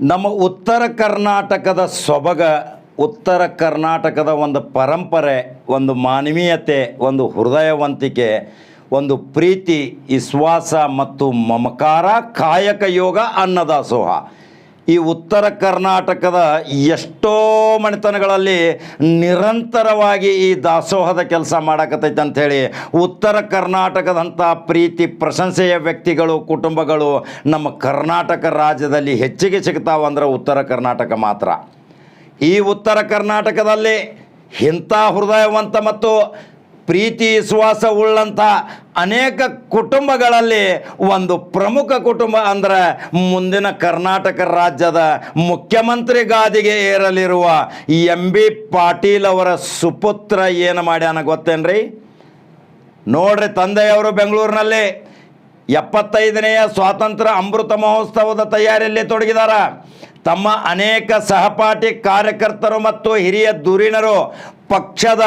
ನಮ್ಮ ಉತ್ತರ ಕರ್ನಾಟಕದ ಸೊಬಗ, ಉತ್ತರ ಕರ್ನಾಟಕದ ಒಂದು ಪರಂಪರೆ, ಒಂದು ಮಾನವೀಯತೆ, ಒಂದು ಹೃದಯವಂತಿಕೆ, ಒಂದು ಪ್ರೀತಿ, ವಿಶ್ವಾಸ ಮತ್ತು ಮಮಕಾರ, ಕಾಯಕ ಯೋಗ ಅನ್ನದಾಸೋಹ ಈ ಉತ್ತರ ಕರ್ನಾಟಕದ ಎಷ್ಟೋ ಮನೆತನಗಳಲ್ಲಿ ನಿರಂತರವಾಗಿ ಈ ದಾಸೋಹದ ಕೆಲಸ ಮಾಡಕತ್ತೈತೆ ಅಂಥೇಳಿ ಉತ್ತರ ಕರ್ನಾಟಕದಂಥ ಪ್ರೀತಿ, ಪ್ರಶಂಸೆಯ ವ್ಯಕ್ತಿಗಳು, ಕುಟುಂಬಗಳು ನಮ್ಮ ಕರ್ನಾಟಕ ರಾಜ್ಯದಲ್ಲಿ ಹೆಚ್ಚಿಗೆ ಸಿಗ್ತಾವಂದ್ರೆ ಉತ್ತರ ಕರ್ನಾಟಕ ಮಾತ್ರ. ಈ ಉತ್ತರ ಕರ್ನಾಟಕದಲ್ಲಿ ಇಂಥ ಹೃದಯವಂತ ಮತ್ತು ಪ್ರೀತಿ, ವಿಶ್ವಾಸ ಉಳ್ಳಂಥ ಅನೇಕ ಕುಟುಂಬಗಳಲ್ಲಿ ಒಂದು ಪ್ರಮುಖ ಕುಟುಂಬ ಅಂದರೆ ಮುಂದಿನ ಕರ್ನಾಟಕ ರಾಜ್ಯದ ಮುಖ್ಯಮಂತ್ರಿ ಗಾದಿಗೆ ಏರಲಿರುವ ಎಂ ಬಿ ಪಾಟೀಲ್ ಅವರ ಸುಪುತ್ರ ಏನು ಮಾಡ್ಯಾನ ಗೊತ್ತೇನ್ರಿ? ನೋಡ್ರಿ ತಂದೆಯವರು ಬೆಂಗಳೂರಿನಲ್ಲಿ ಎಪ್ಪತ್ತೈದನೆಯ ಸ್ವಾತಂತ್ರ್ಯ ಅಮೃತ ಮಹೋತ್ಸವದ ತಯಾರಿಯಲ್ಲಿ ತೊಡಗಿದಾರ. ತಮ್ಮ ಅನೇಕ ಸಹಪಾಠಿ ಕಾರ್ಯಕರ್ತರು ಮತ್ತು ಹಿರಿಯ ಧುರೀಣರು ಪಕ್ಷದ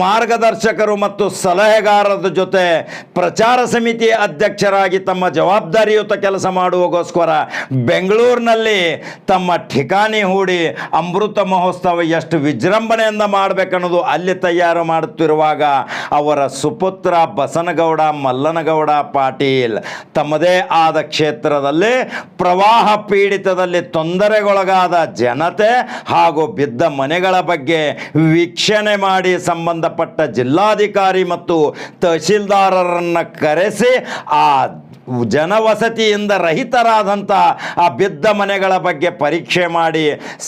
ಮಾರ್ಗದರ್ಶಕರು ಮತ್ತು ಸಲಹೆಗಾರರ ಜೊತೆ ಪ್ರಚಾರ ಸಮಿತಿ ಅಧ್ಯಕ್ಷರಾಗಿ ತಮ್ಮ ಜವಾಬ್ದಾರಿಯುತ ಕೆಲಸ ಮಾಡುವಗೋಸ್ಕರ ಬೆಂಗಳೂರಿನಲ್ಲಿ ತಮ್ಮ ಠಿಕಾಣಿ ಹೂಡಿ ಅಮೃತ ಮಹೋತ್ಸವ ಎಷ್ಟು ವಿಜೃಂಭಣೆಯಿಂದ ಮಾಡಬೇಕನ್ನೋದು ಅಲ್ಲಿ ತಯಾರು ಮಾಡುತ್ತಿರುವಾಗ ಅವರ ಸುಪುತ್ರ ಬಸನಗೌಡ, ಮಲ್ಲನಗೌಡ, ಪಾಟೀಲ್ ತಮ್ಮದೇ ಆದ ಕ್ಷೇತ್ರದಲ್ಲಿ ಪ್ರವಾಹ ಪೀಡಿತದಲ್ಲಿ ತೊಂದರೆಗೊಳಗಾದ ಜನತೆ ಹಾಗೂ ಬಿದ್ದ ಮನೆಗಳ ಬಗ್ಗೆ ವೀಕ್ಷಣೆ ಮಾಡಿ ಸಂಬಂಧಪಟ್ಟ ಜಿಲ್ಲಾಧಿಕಾರಿ ಮತ್ತು ತಹಶೀಲ್ದಾರರನ್ನು ಕರೆಸಿ, ಆ ಜನವಸತಿಯಿಂದ ರಹಿತರಾದಂಥ ಆ ಬಿದ್ದ ಮನೆಗಳ ಬಗ್ಗೆ ಪರೀಕ್ಷೆ ಮಾಡಿ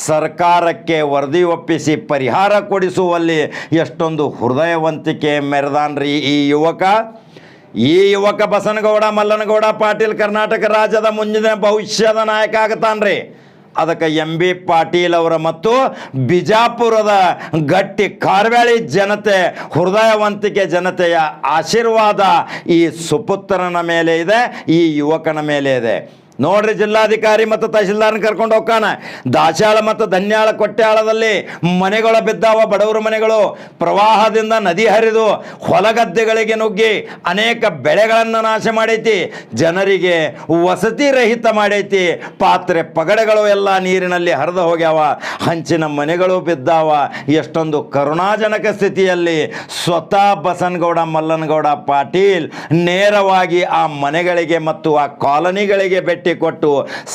ಸರ್ಕಾರಕ್ಕೆ ವರದಿ ಒಪ್ಪಿಸಿ ಪರಿಹಾರ ಕೊಡಿಸುವಲ್ಲಿ ಎಷ್ಟೊಂದು ಹೃದಯವಂತಿಕೆ ಮೆರೆದಾನ್ರಿ ಈ ಯುವಕ. ಈ ಯುವಕ ಬಸನಗೌಡ, ಮಲ್ಲನಗೌಡ, ಪಾಟೀಲ್ ಕರ್ನಾಟಕ ರಾಜ್ಯದ ಮುಂದಿನ ಭವಿಷ್ಯದ ನಾಯಕ ಆಗತಾನ್ರಿ. ಅದಕ್ಕೆ ಎಂ ಬಿ ಪಾಟೀಲ್ ಅವರ ಮತ್ತು ಬಿಜಾಪುರದ ಗಟ್ಟಿ ಕಾರ್ವಾಳಿ ಜನತೆ, ಹೃದಯವಂತಿಕೆ ಜನತೆಯ ಆಶೀರ್ವಾದ ಈ ಸುಪುತ್ರನ ಮೇಲೆ ಇದೆ, ಈ ಯುವಕನ ಮೇಲೆ ಇದೆ. ನೋಡ್ರಿ ಜಿಲ್ಲಾಧಿಕಾರಿ ಮತ್ತು ತಹಶೀಲ್ದಾರ್ನ ಕರ್ಕೊಂಡು ಹೋಗ್ಕಾನ. ದಾಶಾಳ ಮತ್ತು ಧನ್ಯಾಳ ಕೊಟ್ಟ್ಯಾಳದಲ್ಲಿ ಮನೆಗಳು ಬಿದ್ದಾವ ಬಡವರ ಮನೆಗಳು. ಪ್ರವಾಹದಿಂದ ನದಿ ಹರಿದು ಹೊಲಗದ್ದೆಗಳಿಗೆ ನುಗ್ಗಿ ಅನೇಕ ಬೆಳೆಗಳನ್ನು ನಾಶ ಮಾಡೈತಿ. ಜನರಿಗೆ ವಸತಿ ರಹಿತ ಮಾಡೈತಿ. ಪಾತ್ರೆ ಪಗಡೆಗಳು ಎಲ್ಲ ನೀರಿನಲ್ಲಿ ಹರಿದು ಹೋಗ್ಯಾವ. ಹಂಚಿನ ಮನೆಗಳು ಬಿದ್ದಾವ. ಎಷ್ಟೊಂದು ಕರುಣಾಜನಕ ಸ್ಥಿತಿಯಲ್ಲಿ ಸ್ವತಃ ಬಸನಗೌಡ, ಮಲ್ಲನಗೌಡ ಪಾಟೀಲ್ ನೇರವಾಗಿ ಆ ಮನೆಗಳಿಗೆ ಮತ್ತು ಆ ಕಾಲನಿಗಳಿಗೆ ಭೇಟಿ ಕೊಟ್ಟು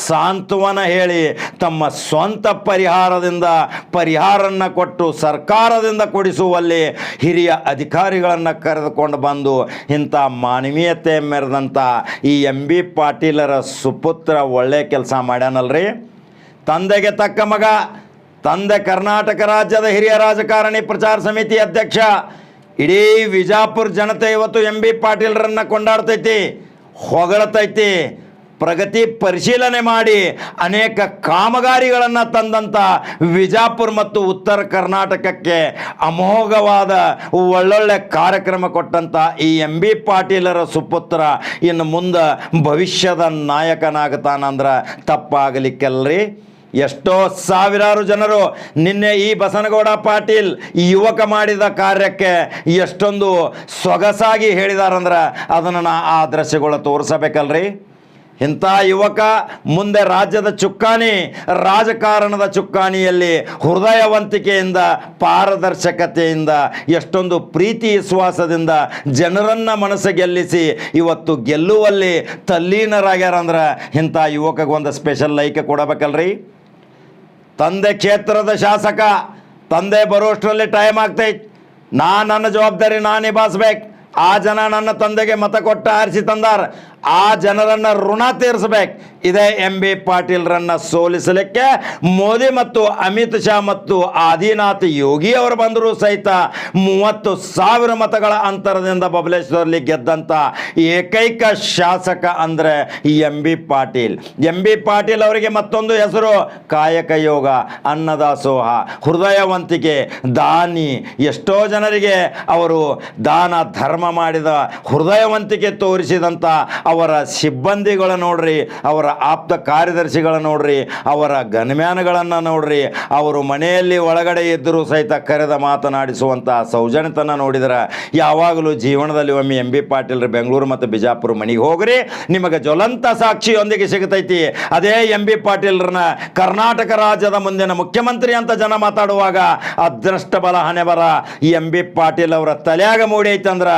ಸಾಂತ್ವನ ಹೇಳಿ ತಮ್ಮ ಸ್ವಂತ ಪರಿಹಾರದಿಂದ ಪರಿಹಾರನ್ನ ಕೊಟ್ಟು ಸರ್ಕಾರದಿಂದ ಕೊಡಿಸುವಲ್ಲಿ ಹಿರಿಯ ಅಧಿಕಾರಿಗಳನ್ನು ಕರೆದುಕೊಂಡು ಬಂದು ಇಂಥ ಮಾನವೀಯತೆ ಮೆರೆದಂಥ ಈ ಎಂ ಬಿ ಪಾಟೀಲರ ಸುಪುತ್ರ ಒಳ್ಳೆ ಕೆಲಸ ಮಾಡ್ಯಾನಲ್ರಿ? ತಂದೆಗೆ ತಕ್ಕ ಮಗ, ತಂದೆ ಕರ್ನಾಟಕ ರಾಜ್ಯದ ಹಿರಿಯ ರಾಜಕಾರಣಿ ಪ್ರಚಾರ ಸಮಿತಿ ಅಧ್ಯಕ್ಷ, ಇಡೀ ವಿಜಾಪುರ ಜನತೆ ಇವತ್ತು ಎಂ ಬಿ ಪಾಟೀಲ್ರನ್ನ ಕೊಂಡಾಡ್ತೈತಿ, ಹೊಗಳತೈತಿ. ಪ್ರಗತಿ ಪರಿಶೀಲನೆ ಮಾಡಿ ಅನೇಕ ಕಾಮಗಾರಿಗಳನ್ನು ತಂದಂಥ ವಿಜಾಪುರ ಮತ್ತು ಉತ್ತರ ಕರ್ನಾಟಕಕ್ಕೆ ಅಮೋಘವಾದ ಒಳ್ಳೊಳ್ಳೆ ಕಾರ್ಯಕ್ರಮ ಕೊಟ್ಟಂಥ ಈ ಎಂ ಬಿ ಪಾಟೀಲರ ಸುಪುತ್ರ ಇನ್ನು ಮುಂದೆ ಭವಿಷ್ಯದ ನಾಯಕನಾಗುತ್ತಾನಂದ್ರೆ ತಪ್ಪಾಗಲಿಕ್ಕಲ್ರಿ. ಎಷ್ಟೋ ಸಾವಿರಾರು ಜನರು ನಿನ್ನೆ ಈ ಬಸನಗೌಡ ಪಾಟೀಲ್ ಯುವಕ ಮಾಡಿದ ಕಾರ್ಯಕ್ಕೆ ಎಷ್ಟೊಂದು ಸೊಗಸಾಗಿ ಹೇಳಿದಾರಂದ್ರೆ ಅದನ್ನು ಆ ದೃಶ್ಯಗಳು ತೋರಿಸಬೇಕಲ್ರಿ. ಇಂಥ ಯುವಕ ಮುಂದೆ ರಾಜ್ಯದ ಚುಕ್ಕಾಣಿ, ರಾಜಕಾರಣದ ಚುಕ್ಕಾಣಿಯಲ್ಲಿ ಹೃದಯವಂತಿಕೆಯಿಂದ, ಪಾರದರ್ಶಕತೆಯಿಂದ, ಎಷ್ಟೊಂದು ಪ್ರೀತಿ ವಿಶ್ವಾಸದಿಂದ ಜನರನ್ನ ಮನಸ್ಸು ಗೆಲ್ಲಿಸಿ ಇವತ್ತು ಗೆಲ್ಲುವಲ್ಲಿ ತಲ್ಲೀನರಾಗ್ಯಾರಂದ್ರೆ ಇಂಥ ಯುವಕಗೊಂದು ಸ್ಪೆಷಲ್ ಲೈಕ್ ಕೊಡಬೇಕಲ್ರಿ? ತಂದೆ ಕ್ಷೇತ್ರದ ಶಾಸಕ, ತಂದೆ ಬರೋಷ್ಟರಲ್ಲಿ ಟೈಮ್ ಆಗ್ತೈತೆ. ನಾ ನನ್ನ ಜವಾಬ್ದಾರಿ ನಾ ನಿಭಾಯಿಸ್ಬೇಕು ಆ ಜನ ನನ್ನ ತಂದೆಗೆ ಮತ ಕೊಟ್ಟು ಆರಿಸಿ ತಂದಾರ. ಆ ಜನರನ್ನು ಋಣ ತೀರಿಸಬೇಕು. ಇದೇ ಎಂ ಬಿ ಪಾಟೀಲ್ರನ್ನ ಸೋಲಿಸಲಿಕ್ಕೆ ಮೋದಿ ಮತ್ತು ಅಮಿತ್ ಶಾ ಮತ್ತು ಆದಿನಾಥ್ ಯೋಗಿ ಅವರು ಬಂದರೂ ಸಹಿತ ಮೂವತ್ತು ಸಾವಿರ ಮತಗಳ ಅಂತರದಿಂದ ಬಬಲೇಶ್ವರಲ್ಲಿ ಗೆದ್ದಂಥ ಏಕೈಕ ಶಾಸಕ ಅಂದರೆ M B Patil. M B Patil ಅವರಿಗೆ ಮತ್ತೊಂದು ಹೆಸರು, ಕಾಯಕ ಯೋಗ, ಅನ್ನದಾಸೋಹ, ಹೃದಯವಂತಿಕೆ, ದಾನಿ. ಎಷ್ಟೋ ಜನರಿಗೆ ಅವರು ದಾನ ಧರ್ಮ ಮಾಡಿದ ಹೃದಯವಂತಿಕೆ ತೋರಿಸಿದಂಥ ಅವರ ಸಿಬ್ಬಂದಿಗಳ ನೋಡ್ರಿ, ಅವರ ಆಪ್ತ ಕಾರ್ಯದರ್ಶಿಗಳ ನೋಡ್ರಿ, ಅವರ ಗನ್ಮ್ಯಾನ್ಗಳನ್ನು ನೋಡ್ರಿ, ಅವರು ಮನೆಯಲ್ಲಿ ಒಳಗಡೆ ಇದ್ದರೂ ಸಹಿತ ಕರೆದ ಮಾತನಾಡಿಸುವಂಥ ಸೌಜನ್ಯತನ ನೋಡಿದ್ರೆ, ಯಾವಾಗಲೂ ಜೀವನದಲ್ಲಿ ಒಮ್ಮೆ ಎಂ ಬಿ ಪಾಟೀಲ್ ಬೆಂಗಳೂರು ಮತ್ತು ಬಿಜಾಪುರ ಮನೆಗೆ ಹೋಗ್ರಿ, ನಿಮಗೆ ಜ್ವಲಂತ ಸಾಕ್ಷಿಯೊಂದಿಗೆ ಸಿಗತೈತಿ. ಅದೇ ಎಂ ಬಿ ಪಾಟೀಲ್ರನ್ನ ಕರ್ನಾಟಕ ರಾಜ್ಯದ ಮುಂದಿನ ಮುಖ್ಯಮಂತ್ರಿ ಅಂತ ಜನ ಮಾತಾಡುವಾಗ ಅದೃಷ್ಟ ಬಲ ಹಣೆಬರ ಎಂ ಬಿ ಪಾಟೀಲ್ ಅವರ ತಲೆಯಾಗ ಮೂಡಿ ಐತಂದ್ರ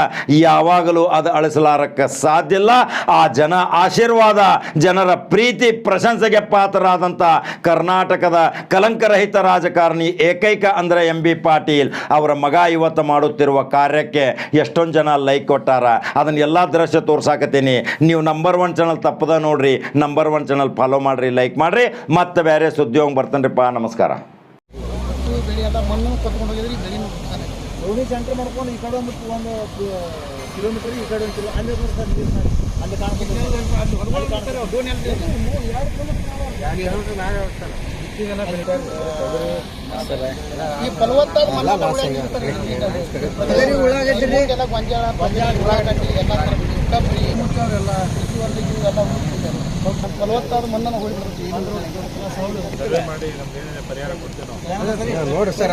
ಯಾವಾಗಲೂ ಅದು ಅಳಿಸಲಾರಕ್ಕೆ ಸಾಧ್ಯ ಇಲ್ಲ. ಆ ಜನ ಆಶೀರ್ವಾದ, ಜನರ ಪ್ರೀತಿ, ಪ್ರಶಂಸೆಗೆ ಪಾತ್ರರಾದಂಥ ಕರ್ನಾಟಕದ ಕಲಂಕರಹಿತ ರಾಜಕಾರಣಿ ಏಕೈಕ ಅಂದರೆ ಎಂ ಬಿ ಪಾಟೀಲ್ ಅವರ ಮಗ ಇವತ್ತು ಮಾಡುತ್ತಿರುವ ಕಾರ್ಯಕ್ಕೆ ಎಷ್ಟೊಂದು ಜನ ಲೈಕ್ ಕೊಟ್ಟಾರ. ಅದನ್ನ ಎಲ್ಲ ದೃಶ್ಯ ತೋರ್ಸಾಕತ್ತೀನಿ. ನೀವು ನಂಬರ್ ಒನ್ ಚಾನಲ್ ತಪ್ಪದ ನೋಡ್ರಿ ನಂಬರ್ ಒನ್ ಚಾನಲ್ ಫಾಲೋ ಮಾಡ್ರಿ ಲೈಕ್ ಮಾಡ್ರಿ, ಮತ್ತೆ ಬೇರೆ ಸುದ್ದಿ ಹೋಗಿ ನಮಸ್ಕಾರ. ಕಿಲೋಮೀಟರ್ ಈ ಕಡೆ ಒಂದು ಕಿಲೋ ಅಲ್ಲಿ ಈ ಫಲವತ್ತಾದ ತಗೊಳ್ಳೋಕೆ ಉಳ್ಳಾಗಡ್ಡಿ ಗೊಂಜಾಳ ಗೊಂಜಾಳ ಉಳ್ಳಾಗಡ್ಡಿ ಎಲ್ಲ ಕೊಬ್ಬರಿ ಮುಚ್ಚೋರೆಲ್ಲ ಕೃಷಿವರ್ಗಕ್ಕೆ ಇವೆಲ್ಲ ಉಳಿಸ್ತಿದ್ದಾರೆ. ಸ್ವಲ್ಪ ಫಲವತ್ತಾದ ಮಣ್ಣನ್ನು ಹೋಗ್ಬಿಡ್ತೀವಿ ನೋಡಿ ಸರ್